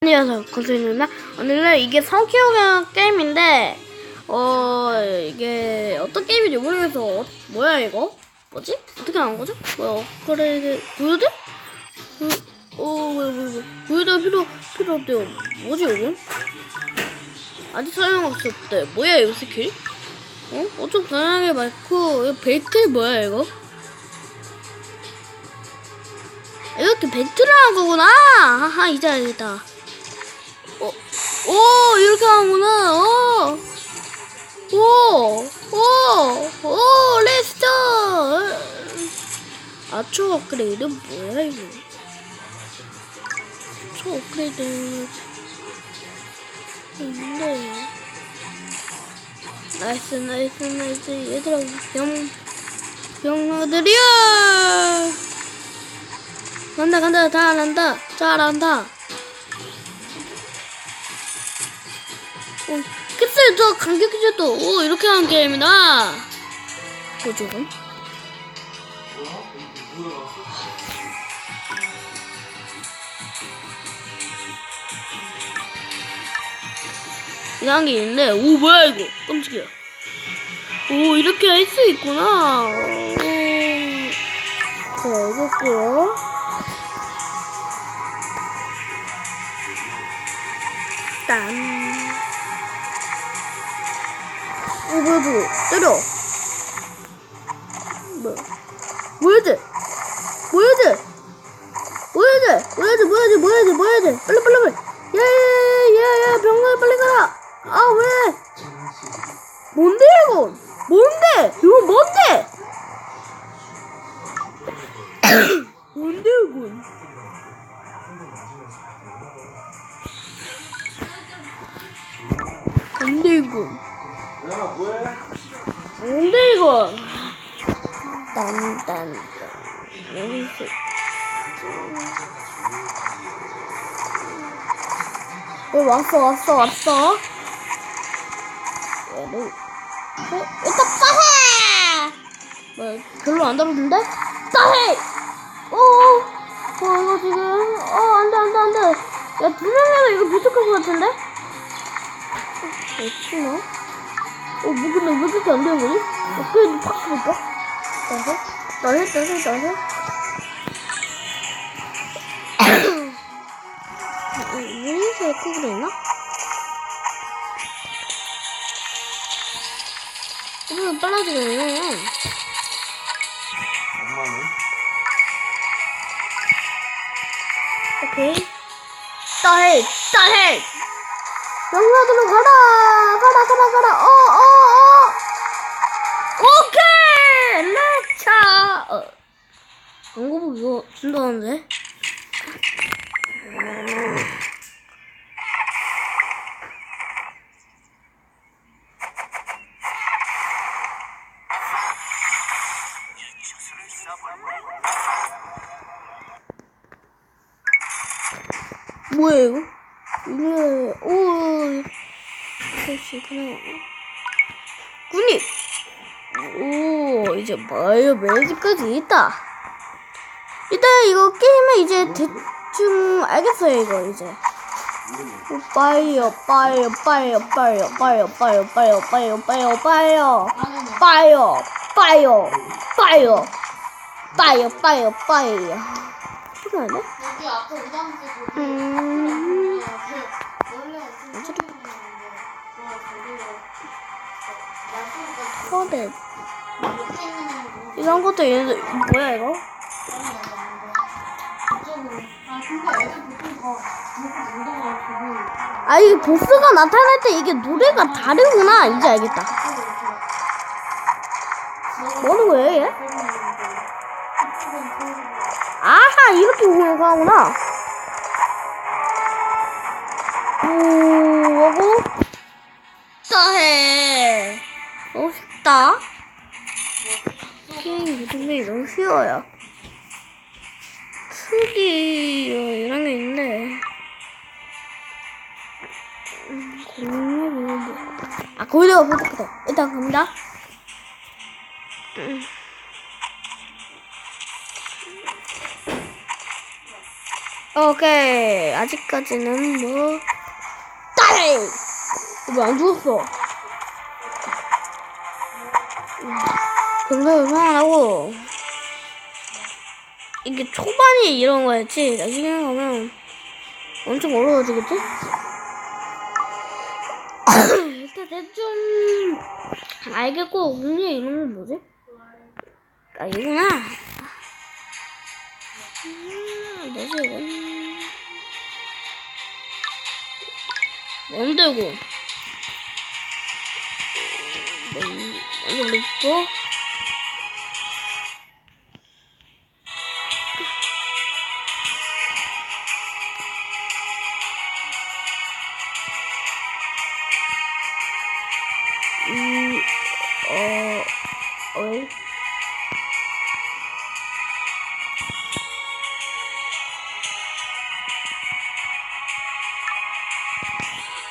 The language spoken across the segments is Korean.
안녕하세요 건수입니다 오늘은 이게 성키우경 게임인데 어 이게 어떤 게임인지 모르겠어 어, 뭐야 이거? 뭐지? 어떻게 하는 거죠? 뭐야 그래 구유대? 어왜왜 구유대 필요 필요 없대요. 뭐지 이거 아직 사용할 수 없대 뭐야 이거 스킬? 어? 어쩜 다양하게 많고 이거 벨트 뭐야 이거? 이렇게 벨트를 한 거구나! 하하 이제 알겠다 어, 오, 이렇게 하는구나. 어. 오, 오, 오, 레스터. 아, 초 업그레이드 뭐야, 이거? 초 업그레이드. 있는데. 나이스, 나이스, 나이스. 얘들아, 병, 병아들이야! 간다, 간다, 잘한다, 잘한다. 어, 글쎄, 저 간격기제도 오, 이렇게 하는 게임이다. 뭐죠, 그럼? 이상한 게 있네. 오, 뭐야, 이거. 깜짝이야. 오, 이렇게 할 수 있구나. 오. 자, 알겠고요. 딴. 어, 뭐야, 뭐야. 때려. 뭐야. 뭐야, 돼? 뭐야, 돼? 뭐야, 돼? 뭐야, 돼? 뭐야, 돼? 뭐야, 돼? 뭐야, 돼? 빨리, 빨리, 빨리. 야, 야, 야, 야, 병원에 빨리 가라. 아, 왜? 뭔데, 이거? 뭔데? 이거 뭔데? 뭔데, 이건? 뭔데, 이건? 야, 뭐해? 뭔데 이거? 딴딴 여기서. 어 왔어 왔어 왔어. 얘를. 어 일단 따해! 뭐 별로 안 다루던데? 따해! 어어 어 이거 지금. 어 안돼 안돼 안돼. 야 두명이서 이거 부족할 것 같은데? 어, 어찌나 어, 뭐 근데 왜 그렇게 안 되는 거지? 어, 그래도 팍 해볼까? 나서? 나서? 나서? 왜 이렇게 크게 있나? 이거 빨라지네. 엄마는? 오케이. 따해! 따해! 영라들로 가라! 가라, 가라, 가라! 어, 어, 어! 오케이! 렛차! 어. 광고부 이거 준다는데? 뭐야 이거? 이게 오 그냥 군이 오 이제 마이어 매직까지 있다 일단 이거 게임은 이제 대충 알겠어요 이거 이제 오, 빠이어 빠이어 빠이어 빠이어 빠이어 빠이어 빠이어 빠이어 빠이어 빠이어 빠이어 빠이어 빠이어 빠이어 빠이어 빠이어 이거 아니야? 여기 앞에 오당지고 음 코드 이런 것도 있는데 뭐야 이거? 아 이게 보스가 나타날 때 이게 노래가 다르구나 이제 알겠다 뭐는 거예요 얘? 아하 이렇게 공격하구나 이름이 너무 쉬워요 특이 이런 게 있는데 음, 아 거기다가 부탁해 일단 갑니다 음. 오케이. 아직까지는 뭐. 딸! 왜안 죽었어? 근데 이상하고 이게 초반이 이런 거였지 나중에 가면 엄청 어려워지겠지? 일단 대충 알겠고 운이 이런 건 뭐지? 아 이구나 음, 뭐지 이건 뭔데 이거 뭔- 먼저 넣고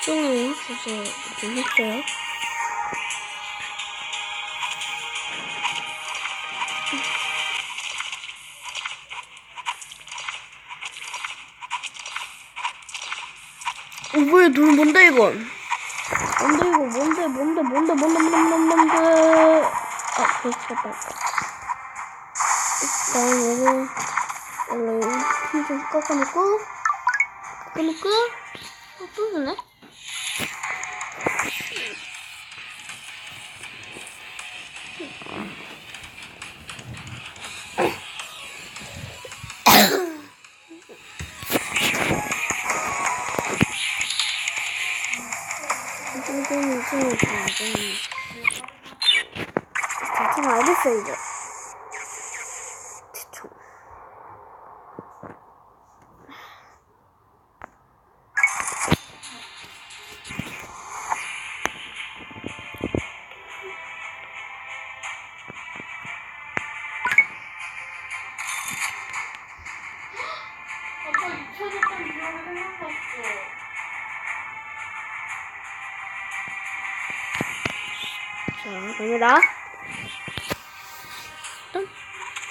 쫑이 그래서 좀 했어요. 어, 뭐야, 눈 뭔데, 이건? 뭔데, 이거, 뭔데, 뭔데, 뭔데, 뭔데, 뭔데, 뭔데. 아, 됐다. 일단, 요거, 원래, 피좀 깎아놓고, 깎아놓고, 어, 또 주네? Yeah.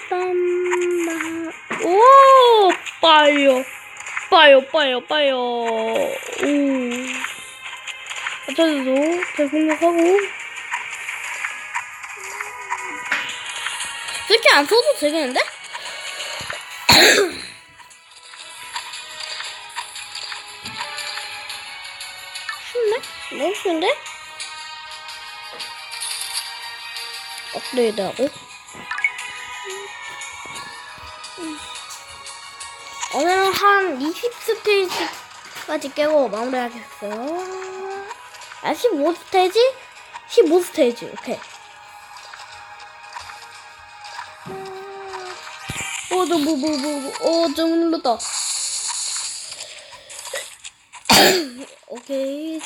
딴, 오, 빠요. 빠요, 빠요, 빠요. 오. 아차도 잘 공격하고. 이렇게 안 써도 되겠는데? 쉽네? 너무 쉬운데? 업데이트하고. 오늘은 한 20스테이지까지 깨고 마무리하겠어요. 아 15스테이지? 15스테이지. 오케이. 어저 뭐 뭐 뭐어저 눌렀다. 오케이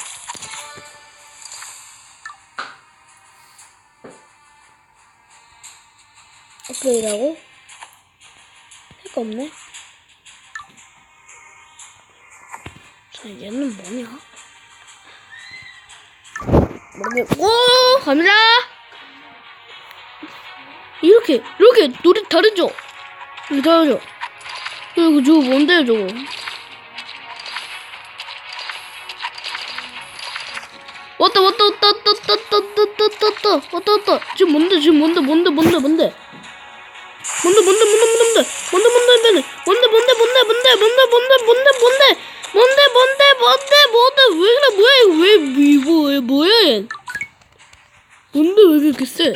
업데이트하고? 할 거 없네. 자 얘는 뭐냐? 모르겠고 갑니다! 이렇게 이렇게 노래 다르죠 이렇게 다르죠 이거 저거 뭔데요 저거? 왔다 왔다 왔다 왔다 왔다 왔다 왔다 왔다 왔다 왔다. 지금 뭔데 지금 뭔데 뭔데 뭔데 뭔데 뭔데 뭔데 뭔데 뭔데 뭔데 뭔데 뭔데 뭔데 뭔데 뭔데 뭔데 뭔데 뭔데 뭔데 뭔데 뭔데 뭔데 왜 그래 뭐야 이거 왜 뭐야 얘 뭔데 왜 이렇게 세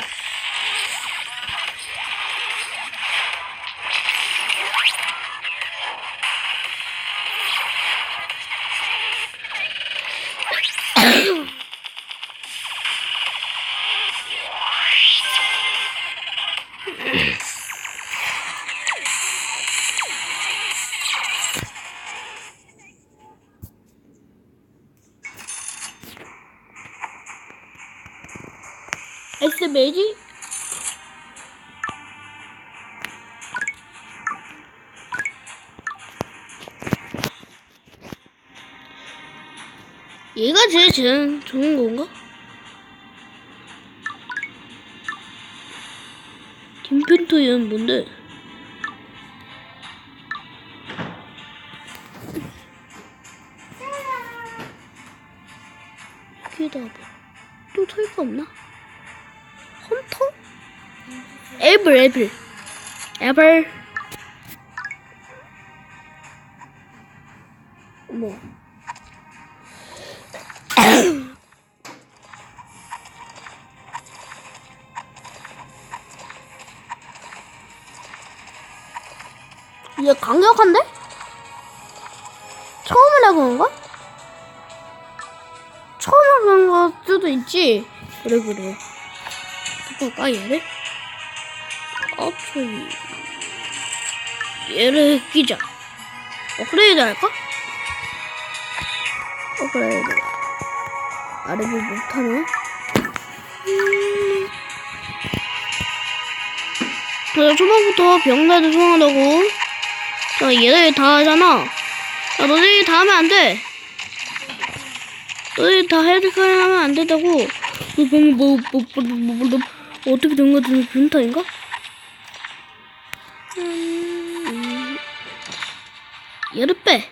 엑스 매직? 얘가 제일 제일 좋은 건가? 김펜터 얘는 뭔데? 여기다 뭐. 또 털 거 없나? 애플 애플 애플 뭐 얘 강력한데? 처음 해보는 거? 처음 해보는 걸 수도 있지. 그래 그래. 바꿀까 얘를? 어차피 얘를 끼자. 업그레이드 할까? 업그레이드. 아래를 못하네. 음. 그래 초반부터 병나도 소환하고 자 얘네 다 하잖아 야 너네들 다 하면 안돼 너네들 다 헤드카를 하면 안 된다고 너 방금 뭐, 뭐, 뭐, 뭐, 뭐, 뭐, 어떻게 된 거지 변타인가? 얘를 빼.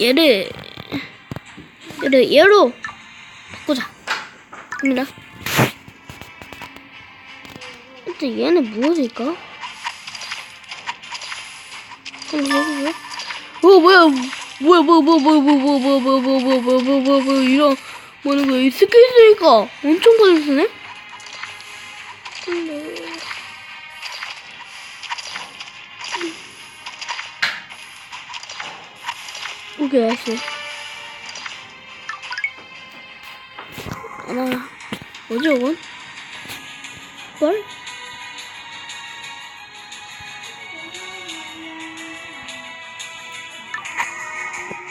얘를 얘를 얘로 바꾸자 갑니다 일단 얘는 무엇일까? 어 뭐야 뭐야 뭐야 뭐야 뭐야 뭐야 뭐야 뭐야 뭐야 뭐야 뭐야 뭐야 뭐야 뭐야 뭐야 거야 이 스킬 쓰니까 엄청 빨리 쓰네 근데 오케이 알았어 하나 뭐지 이건? 뭘?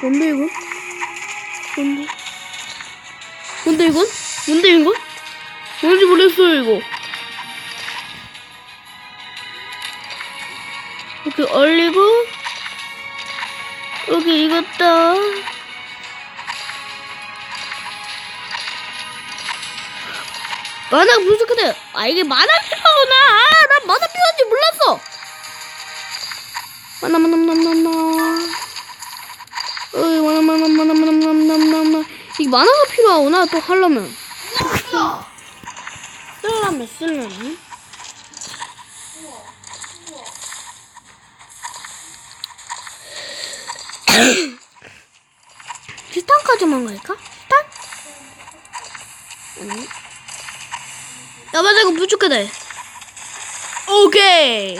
뭔데 이건? 뭔데? 뭔데 이건? 뭔데 이건? 뭔지 모르겠어요 이거 이렇게 올리고 여기 이것도 만화가 부족하대. 아 이게 만화 필요하구나. 아, 난 만화 필요한지 몰랐어. 만화 만화 만화 만화. 어이 만화 만화 만화 만화 만화 만화 만화. 이 만화가 필요하구나. 또 하려면. 쓰려면 쓰려면. 스탄까지만 갈까? 스탄? 아니. 야 맞아 이거 부족해 돼 오케이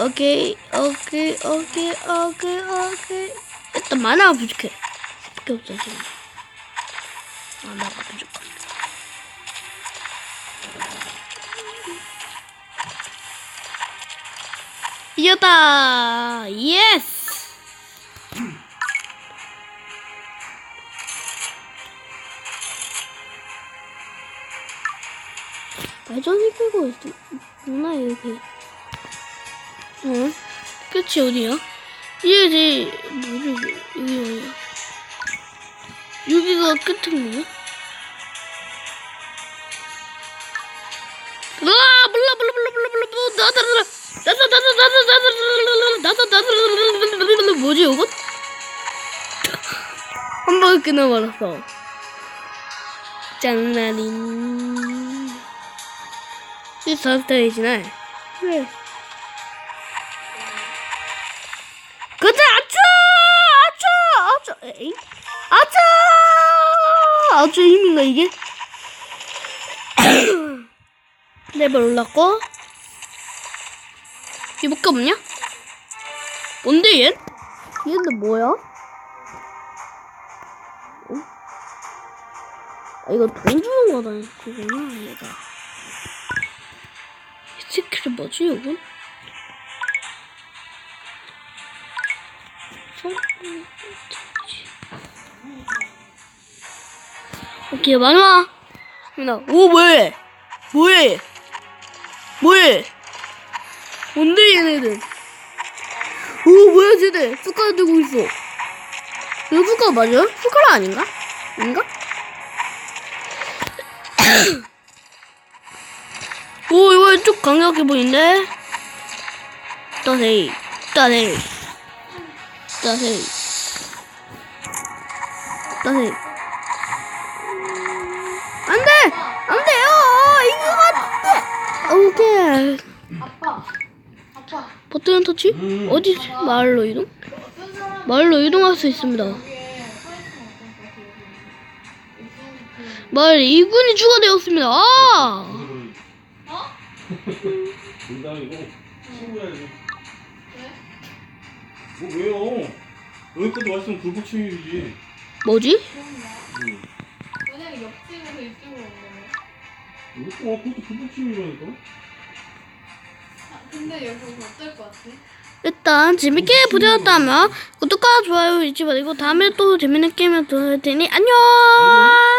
오케이 오케이 오케이 오케이 오케이 일단 만화가 부족해 밖에 없어 지금 만화가 부족해 이겼다 예스 발전기 끄고 있구나 여기 어? 끝이 어디야? 이게 뭐지 여기 어디야? 여기가 끝인 거야? 아 몰라 몰라 몰라 몰라 몰라 몰라 나다 나다 나 뭐지 이건? 한 방에 끝나버렸어 장난인 이 사스타이지나 그래 그때 아차 아차 아차 에이 아차 아차 힘인가 이게 레벨 올랐고 이밖에 없냐? 뭔데 얘? 얘는 뭐야? 어? 아 이거 돈 주는 거다 그거구나 얘가. 이 스킬이 뭐지 이건? 오케이 마지막! 나, 오 뭐해? 뭐해? 뭐해 뭔데 얘네들 오 뭐야 쟤네 숟가락 들고 있어 이거 숟가락 맞아요? 숟가락 아닌가? 아닌가? 오 이거 좀 강력해 보이는데 따세이, 따세이, 따세이, 따세이. 안 돼! 안 돼요! 이거 안 돼! 오케이. 버튼 터치? 음. 어디, 마을로 이동? 마을로 이동할 수 있습니다. 마을 2군이 추가되었습니다. 아! 어? 농담이고? 뭐 왜요? 여기까지 왔으면 불복침이지. 뭐지? 응. 왜냐면 옆집에서 이쪽으로 온 거네. 어, 그것도 불복침이라니까. 아, 근데 여기 오면 어떨 것 같아? 일단 재밌게 보셨다면 구독과 좋아요 잊지 말고 다음에 또 재밌는 게임을 보여드릴 테니 안녕!